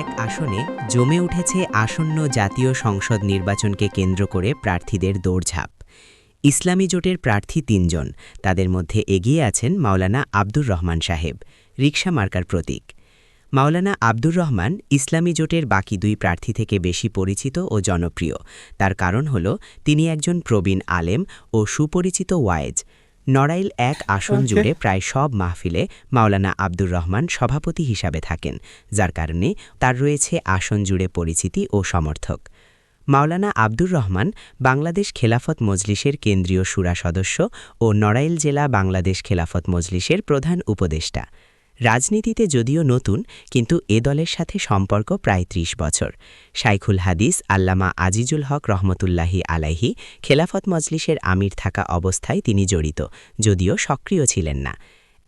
এক আসনে জমে উঠেছে আসন্ন জাতীয় সংসদ নির্বাচনকে কেন্দ্র করে প্রার্থীদের দৌড়ঝাঁপ। ইসলামী জোটের প্রার্থী তিনজন, তাদের মধ্যে এগিয়ে আছেন মাওলানা আব্দুর রহমান সাহেব, রিকশা মার্কার প্রতীক। মাওলানা আব্দুর রহমান ইসলামী জোটের বাকি দুই প্রার্থী থেকে বেশি পরিচিত ও জনপ্রিয়। তার কারণ হল, তিনি একজন প্রবীণ আলেম ও সুপরিচিত ওয়ায়েজ নড়াইল এক আসন জুড়ে প্রায় সব মাহফিলে মাওলানা আব্দুর রহমান সভাপতি হিসাবে থাকেন যার কারণে তার রয়েছে আসন জুড়ে পরিচিতি ও সমর্থক। মাওলানা আব্দুর রহমান বাংলাদেশ খেলাফত মজলিসের কেন্দ্রীয় সুরা সদস্য ও নড়াইল জেলা বাংলাদেশ খেলাফত মজলিসের প্রধান উপদেষ্টা। রাজনীতিতে যদিও নতুন, কিন্তু এ দলের সাথে সম্পর্ক প্রায় ত্রিশ বছর। শাইখুল হাদিস, আল্লামা আজিজুল হক রহমতুল্লাহি আলাইহি, খেলাফত মজলিসের আমির থাকা অবস্থায় তিনি জড়িত, যদিও সক্রিয় ছিলেন না।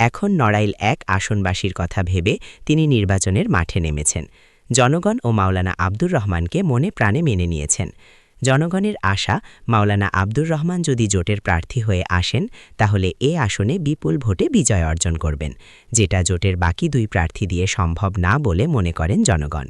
এখন নড়াইল এক আসনবাসীর কথা ভেবে তিনি নির্বাচনের মাঠে নেমেছেন। জনগণ ও মাওলানা আব্দুর রহমানকে মনে প্রাণে মেনে নিয়েছেন। জনগণের আশা, মাওলানা আব্দুর রহমান যদি জোটের প্রার্থী হয়ে আসেন, তাহলে এ আসনে বিপুল ভোটে বিজয় অর্জন করবেন, যেটা জোটের বাকি দুই প্রার্থী দিয়ে সম্ভব না বলে মনে করেন জনগণ।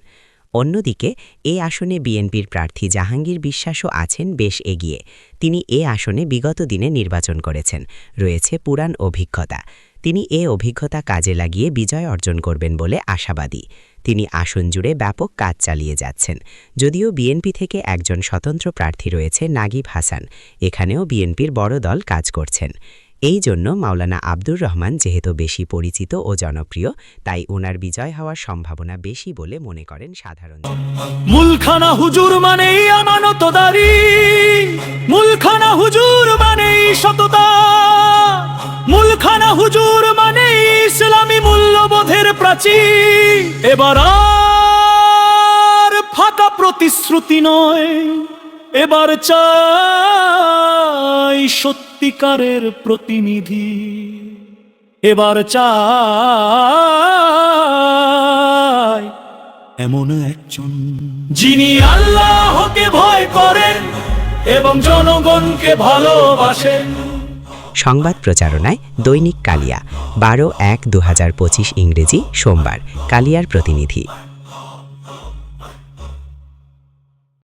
অন্যদিকে, এ আসনে বিএনপির প্রার্থী জাহাঙ্গীর বিশ্বাসও আছেন, বেশ এগিয়ে। তিনি এ আসনে বিগত দিনে নির্বাচন করেছেন, রয়েছে পুরাণ অভিজ্ঞতা। তিনি এ অভিজ্ঞতা কাজে লাগিয়ে বিজয় অর্জন করবেন বলে আশাবাদী। তিনি আসন জুড়ে ব্যাপক কাজ চালিয়ে যাচ্ছেন। যদিও বিএনপি থেকে একজন স্বতন্ত্র প্রার্থী রয়েছে নাগিব হাসান। এখানেও বিএনপির বড় দল কাজ করছেন। এই জন্য মাওলানা আব্দুর রহমান যেহেতু বেশি পরিচিত ও জনপ্রিয়, তাই ওনার বিজয় হওয়ার সম্ভাবনা বেশি বলে মনে করেন সাধারণ মুলখানা হুজুর মানেই আমানতদারি। মুলখানা হুজুর মানেই সততা। মুলখানা হুজুর মানেই ইসলামী মূল্যবোধের প্রাচীর এবার আর ফাঁকা প্রতিশ্রুতি নয়। এবার চাই সত্যিকারের প্রতিনিধি। এবার চাই এমন একজন যিনি আল্লাহকে ভয় করেন এবং জনগণকে ভালোবাসেন। সংবাদ প্রচারণায় দৈনিক কালিয়া বারো এক দু ইংরেজি সোমবার কালিয়ার প্রতিনিধি।